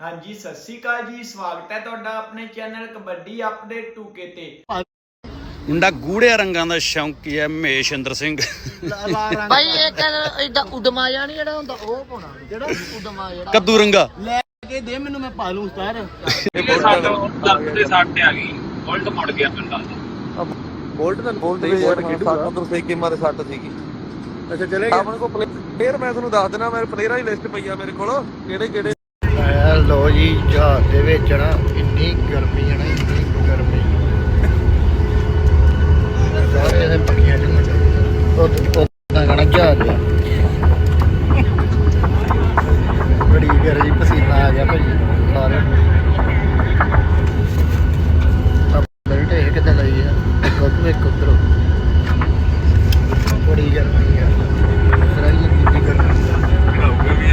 ਹਾਂਜੀ ਸਤਿ ਸ਼੍ਰੀ ਅਕਾਲ ਜੀ ਸਵਾਗਤ ਹੈ ਤੁਹਾਡਾ ਆਪਣੇ ਚੈਨਲ ਕਬੱਡੀ ਅਪਡੇਟ 2K ਤੇ। ਮੁੰਡਾ ਗੂੜਿਆ ਰੰਗਾਂ ਦਾ ਸ਼ੌਂਕੀ ਹੈ ਮਹੇਸ਼ਿੰਦਰ ਸਿੰਘ। ਭਾਈ ਇੱਕ ਇਦਾਂ ਉਡਮਾ ਜਾਣੀ ਜਿਹੜਾ ਹੁੰਦਾ ਉਹ ਪਾਉਣਾ। ਜਿਹੜਾ ਉਡਮਾ ਜਿਹੜਾ। ਕੱਦੂ ਰੰਗਾ। ਲੈ ਕੇ ਦੇ ਮੈਨੂੰ ਮੈਂ ਪਾ ਲੂੰ ਉਸਤਾਰ ਬੋਲਟ ਤਾਂ ਬੋਲਟ ਵੀ ਯਾਰ ਖੇਡੂਗਾ। ਤੋਂ ਸੇ ਗੇਮਾਂ ਦੇ ਸੱਟ ਸੀਗੀ। ਅੱਛਾ ਚਲੇ ਆਪਣੇ ਕੋਲ ਪਲੇਅਰ ਮੈਂ ਤੁਹਾਨੂੰ ਦੱਸ ਦੇਣਾ ਮੇਰੇ ਪਲੇਅਰਾਂ ਦੀ ਲਿਸਟ ਪਈ ਆ ਮੇਰੇ ਕੋਲ। ਕਿਹੜੇ ਕਿਹੜੇ ਲੋ ਜੀ, ਜਹਾਜ਼ ਦੇ ਵਿੱਚ ਨਾ ਇੰਨੀ ਗਰਮੀ ਹੈ ਨਾ, ਇੰਨੀ ਗਰਮੀ। ਸਾਰੇ ਇਹਦੇ ਪੱਕੀਆਂ ਚ ਉਹ ਉਹ ਕਹਣਾ ਜਹਾਜ਼ ਆ ਬੜੀ ਗਰਮੀ, ਪਸੀਨਾ ਆ ਗਿਆ ਭਾਜੀ ਸਾਰੇ ਬਲਟ ਇਹ ਕਿਤੇ ਲਈ ਆ? ਕੋਤ ਵਿੱਚ ਕੁੱਤਰੋ ਬੜੀ ਗਰਮੀ ਆ ਸਰਾਈ ਦੀ ਗਰਮੀ